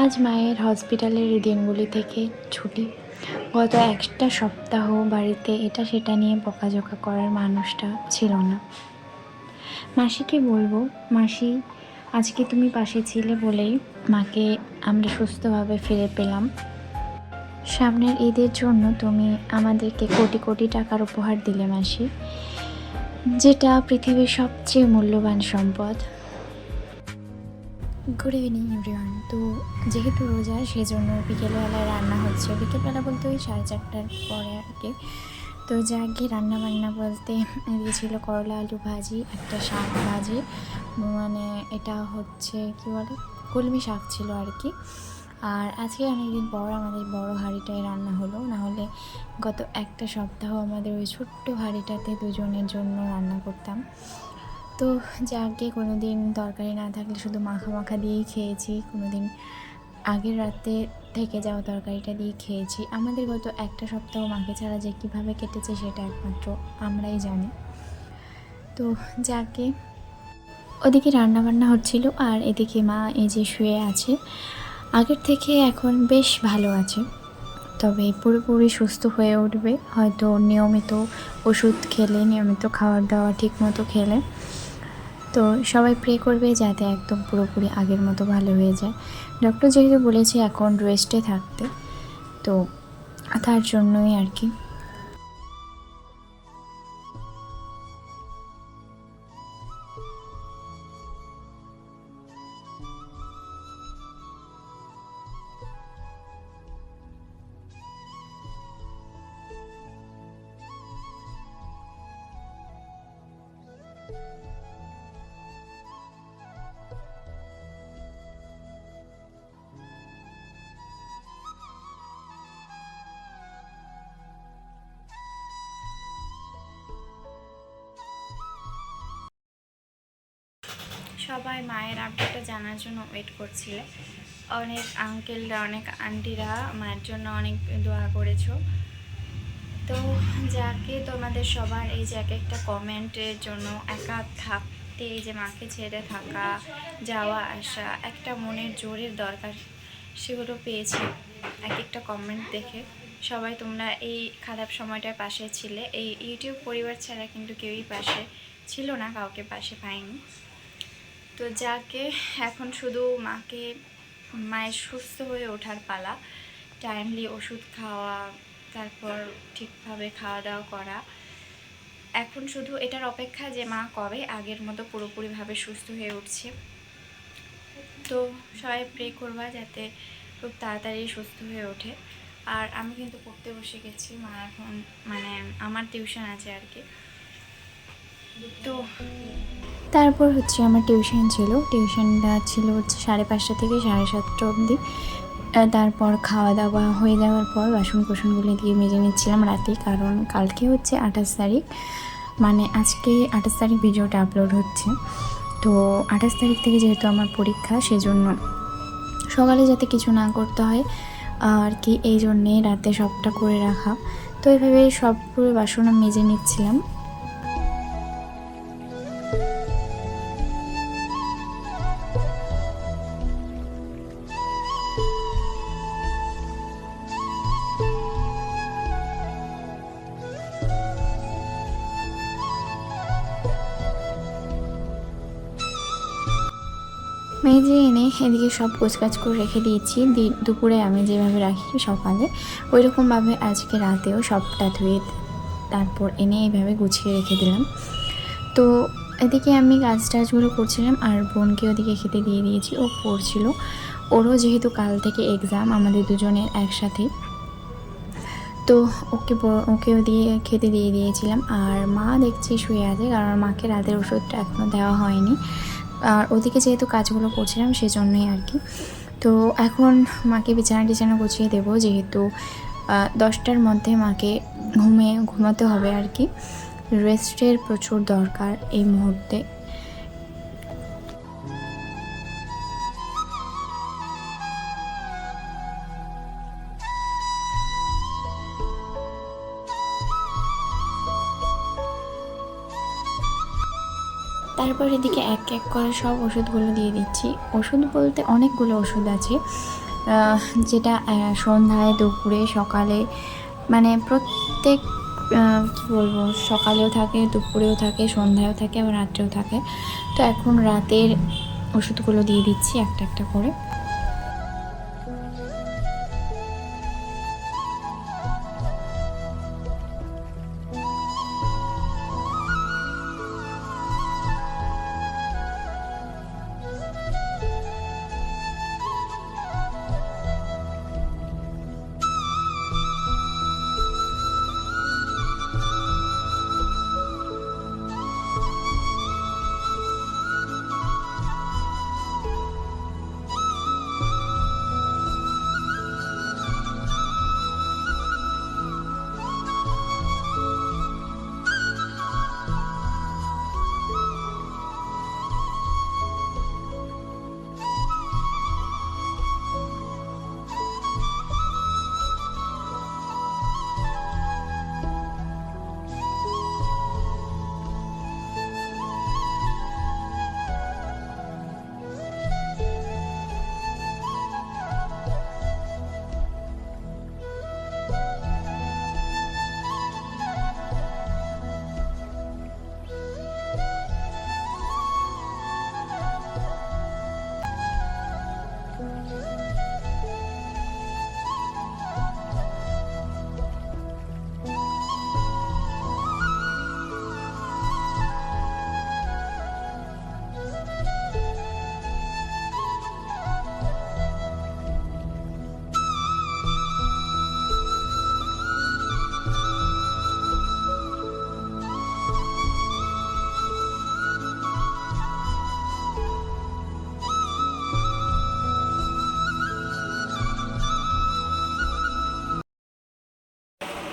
আজ মায়ের হসপিটালের দিনগুলি থেকে ছুটি। গত একটা সপ্তাহ বাড়িতে এটা সেটা নিয়ে বকাঝকা করার মানুষটা ছিল না। মাসিকে বলব, মাসি, আজকে তুমি পাশে ছিলে বলেই মাকে আমরা সুস্থভাবে ফিরে পেলাম। সামনের ঈদের জন্য তুমি আমাদেরকে কোটি কোটি টাকার উপহার দিলে মাসি, যেটা পৃথিবীর সবচেয়ে মূল্যবান সম্পদ। গুড ইভিনিং এভরিওয়ান তো যেহেতু রোজা সেই জন্য বিকেলবেলায় রান্না হচ্ছে। বিকেলবেলা বলতে ওই সাড়ে চারটার পরে আর কি তো যাকে রান্না বান্না বলতে এদিকে ছিল করলা, আলু ভাজি, একটা শাক ভাজি। মানে এটা হচ্ছে, কি বলে? কলমি শাক ছিল আর কি আর আজকে অনেকদিন পর আমাদের বড় হাঁড়িটায় রান্না হলো। না হলে গত একটা সপ্তাহ আমাদের ওই ছোট্ট হাঁড়িটাতে দুজনের জন্য রান্না করতাম। তো যাকে কোনো দিন তরকারি না থাকলে শুধু মাখা মাখা দিয়েই খেয়েছি কোনো দিন আগের রাতে থেকে যাওয়া তরকারিটা দিয়ে খেয়েছি। আমাদের গত একটা সপ্তাহ মাকে ছাড়া যে কীভাবে কেটেছে সেটা একমাত্র আমরাই জানি। তো যাকে ওদিকে রান্না বান্না হচ্ছিল আর এদিকে মা এই যে শুয়ে আছে, আগের থেকে এখন বেশ ভালো আছে। তবে পুরোপুরি সুস্থ হয়ে উঠবে, হয়তো নিয়মিত ওষুধ খেলে, নিয়মিত খাবার দাওয়া ঠিক মতো খেলে। তো সবাই প্রে করবে যাতে একদম পুরোপুরি আগের মতো ভালো হয়ে যায়। ডক্টর যেহেতু বলেছে এখন রেস্টে থাকতে, তো তার জন্যই আর কি। সবাই মায়ের আপডেটটা জানার জন্য ওয়েট করছিল। অনেক আঙ্কেলরা অনেক আন্টিরা মায়ের জন্য অনেক দোয়া করেছ। তো যাকে তোমাদের সবার এই যে এক একটা কমেন্টের জন্য একা থাকতে যে মাকে ছেড়ে থাকা, যাওয়া, আসা, একটা মনের জোরের দরকার, সেগুলো পেয়েছি। এক একটা কমেন্ট দেখে সবাই তোমরা এই খারাপ সময়টার পাশে ছিলে। এই ইউটিউব পরিবার ছাড়া কিন্তু কেউই পাশে ছিল না, কাউকে পাশে পাইনি তো যাকে এখন শুধু মাকে, মায়ের সুস্থ হয়ে ওঠার পালা টাইমলি ওষুধ খাওয়া, তারপর ঠিকভাবে খাওয়া দাওয়া করা, এখন শুধু এটার অপেক্ষা যে মা কবে আগের মতো পুরোপুরিভাবে সুস্থ হয়ে উঠছে। তো সবাই প্রে করবা যাতে খুব তাড়াতাড়ি সুস্থ হয়ে ওঠে। আর আমি কিন্তু পড়তে বসে গেছি, মা এখন মানে আমার টিউশন আছে আর কি। তো তারপর হচ্ছে আমার টিউশন ছিল। টিউশনটা ছিল হচ্ছে সাড়ে পাঁচটা থেকে সাড়ে সাতটা অবধি। তারপর খাওয়া দাওয়া হয়ে যাওয়ার পর বাসন কোসনগুলো দিয়ে মেজে নিচ্ছিলাম রাতে, কারণ কালকে হচ্ছে আঠাশ তারিখ। মানে আজকে আঠাশ তারিখ ভিডিওটা আপলোড হচ্ছে। তো আঠাশ তারিখ থেকে যেহেতু আমার পরীক্ষা, সেজন্য সকালে যাতে কিছু না করতে হয়, আর কি, এই জন্যে রাতে সবটা করে রাখা। তো এইভাবে সবগুলো বাসন মেজে নিচ্ছিলাম। মেজে এনে এদিকে সব গোছগাছ করে রেখে দিয়েছি দুপুরে আমি যেভাবে রাখি সকালে ওই রকমভাবে আজকে রাতেও সবটা ধুয়ে তারপর এনে এইভাবে গুছিয়ে রেখে দিলাম। তো এদিকে আমি কাজ টাজগুলো করছিলাম, আর বোনকে ওদিকে খেতে দিয়ে দিয়েছি, ও পড়ছিল। ওরও যেহেতু কাল থেকে এক্সাম আমাদের দুজনের একসাথে। তো ওকে ওকেও দিয়ে খেতে দিয়ে দিয়েছিলাম, আর মা দেখছি শুয়ে আছে, কারণ মাকে রাতের ওষুধটা এখনও দেওয়া হয়নি। আর ওদিকে যেহেতু কাজগুলো করছিলাম সেজন্যই আর কি। তো এখন মাকে বিছানা টিছানা গুছিয়ে দেবো যেহেতু দশটার মধ্যে মাকে ঘুমে, ঘুমাতে হবে আর কি। রেস্টের প্রচুর দরকার এই মুহূর্তে। তারপর এদিকে এক এক করে সব ওষুধগুলো দিয়ে দিচ্ছি। ওষুধ বলতে অনেকগুলো ওষুধ আছে। যেটা সন্ধ্যায়, দুপুরে, সকালে মানে প্রত্যেক কী বলব, সকালেও থাকে, দুপুরেও থাকে, সন্ধ্যায়ও থাকে, আবার রাত্রেও থাকে। তো এখন রাতের ওষুধগুলো দিয়ে দিচ্ছি একটা একটা করে।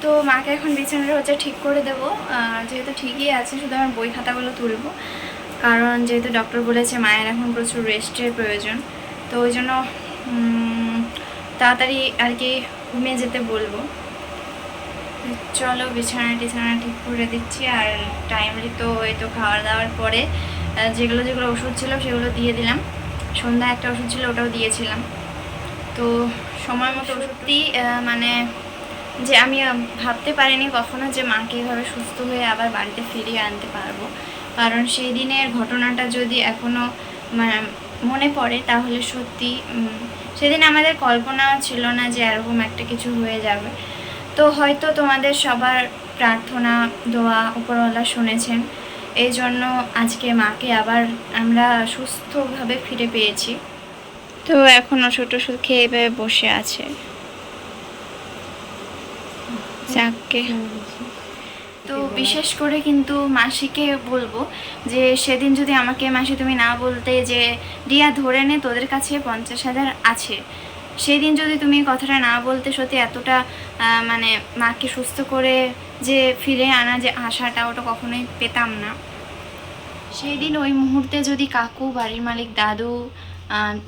তো মাকে এখন বিছানাটা হচ্ছে ঠিক করে দেবো। যেহেতু ঠিকই আছে, শুধু আমার বই খাতাগুলো তুলবো। কারণ যেহেতু ডক্টর বলেছে, মায়ের এখন প্রচুর রেস্টের প্রয়োজন। তো ওই জন্য তাড়াতাড়ি আর কি ঘুমিয়ে যেতে বলব। চলো বিছানা টিছানা ঠিক করে দিচ্ছি। আর টাইমলি তো এই তো খাওয়া দাওয়ার পরে যেগুলো যেগুলো ওষুধ ছিল সেগুলো দিয়ে দিলাম। সন্ধ্যা একটা ওষুধ ছিল, ওটাও দিয়েছিলাম। তো সময় মতো সত্যি মানে যে আমি ভাবতে পারিনি কখনো যে মাকে এভাবে সুস্থ হয়ে আবার বাড়িতে ফিরিয়ে আনতে পারব। কারণ সেই দিনের ঘটনাটা যদি এখনও মনে পড়ে, তাহলে সত্যি সেদিন আমাদের কল্পনা ছিল না যে এরকম একটা কিছু হয়ে যাবে। তো হয়তো তোমাদের সবার প্রার্থনা, দোয়া, উপরওয়ালা শুনেছেন। এই জন্য আজকে মাকে আবার আমরা সুস্থভাবে ফিরে পেয়েছি। তো এখন ওষুধ ওষুধ খেয়ে এভাবে বসে আছে। যাকে। তো বিশেষ করে কিন্তু মাসিকে বলব যে সেদিন যদি আমাকে মাসি তুমি না বলতে যে রিয়া ধরে নে তোদের কাছে পঞ্চাশ হাজার আছে। সেদিন যদি তুমি কথাটা না বলতে সত্যি এতটা মানে মাকে সুস্থ করে যে ফিরে আনা যে আশাটা ওটা কখনোই পেতাম না। সেই দিন ওই মুহূর্তে যদি কাকু বাড়ির মালিক দাদু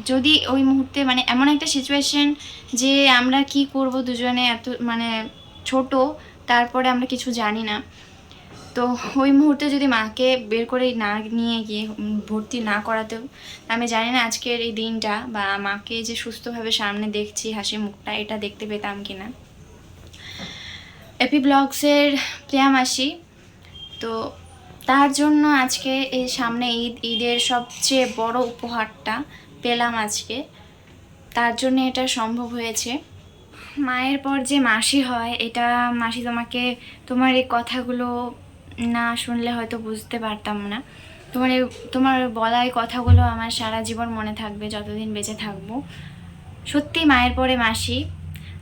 যদি ওই মুহূর্তে মানে এমন একটা সিচুয়েশন যে আমরা কি করব দুজনে এত মানে ছোট, তারপরে আমরা কিছু জানি না। তো ওই মুহূর্তে যদি মাকে বের করে না নিয়ে গিয়ে ভর্তি না করাতেও, আমি জানি না আজকের এই দিনটা বা মাকে যে সুস্থভাবে সামনে দেখছি, হাসি মুখটা, এটা দেখতে পেতাম কিনা। এপি ব্লগসের প্রিয়া মাসি তো তার জন্য আজকে এই সামনে ঈদ, ঈদের সবচেয়ে বড় উপহারটা পেলাম আজকে। তার জন্য এটা সম্ভব হয়েছে। মায়ের পর যে মাসি হয়, এটা মাসি তোমাকে, তোমার এই কথাগুলো না শুনলে হয়তো বুঝতে পারতাম না। তোমার তোমার বলা এই কথাগুলো আমার সারা জীবন মনে থাকবে, যতদিন বেঁচে থাকব। সত্যি মায়ের পরে মাসি।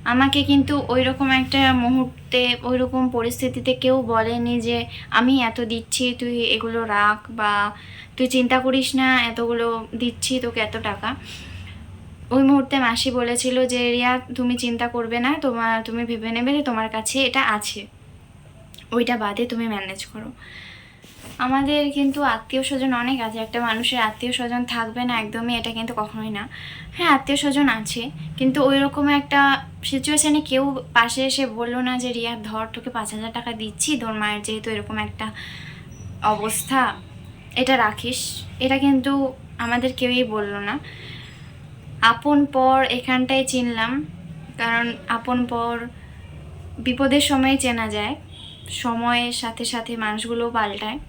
আমাকে কিন্তু ওই রকম একটা মুহূর্তে ওই রকম পরিস্থিতিতে কেউ বলেনি যে, আমি এত দিচ্ছি, তুই এগুলো রাখ বা, তুই চিন্তা করিস না, এতগুলো দিচ্ছি, তোকে এত টাকা। ওই মুহূর্তে মাসি বলেছিল যে, রিয়া, তুমি চিন্তা করবে না তোমার তুমি ভেবে নেবে যে তোমার কাছে এটা আছে। ওইটা বাদে তুমি ম্যানেজ করো। আমাদের কিন্তু আত্মীয় স্বজন অনেক আছে। একটা মানুষের আত্মীয় স্বজন থাকবে না একদমই, এটা কিন্তু কখনোই না। হ্যাঁ আত্মীয় স্বজন আছে, কিন্তু ওই রকম একটা সিচুয়েশানে কেউ পাশে এসে বলল না যে, রিয়া, ধর, তোকে পাঁচ হাজার টাকা দিচ্ছি, তোর মায়ের যেহেতু এরকম একটা অবস্থা, এটা রাখিস। এটা কিন্তু আমাদের কেউই বলল না। আপন পর এখানটাই চিনলাম, কারণ আপন পর বিপদের সময় চেনা যায়, সময়ের সাথে সাথে মানুষগুলো পাল্টায়।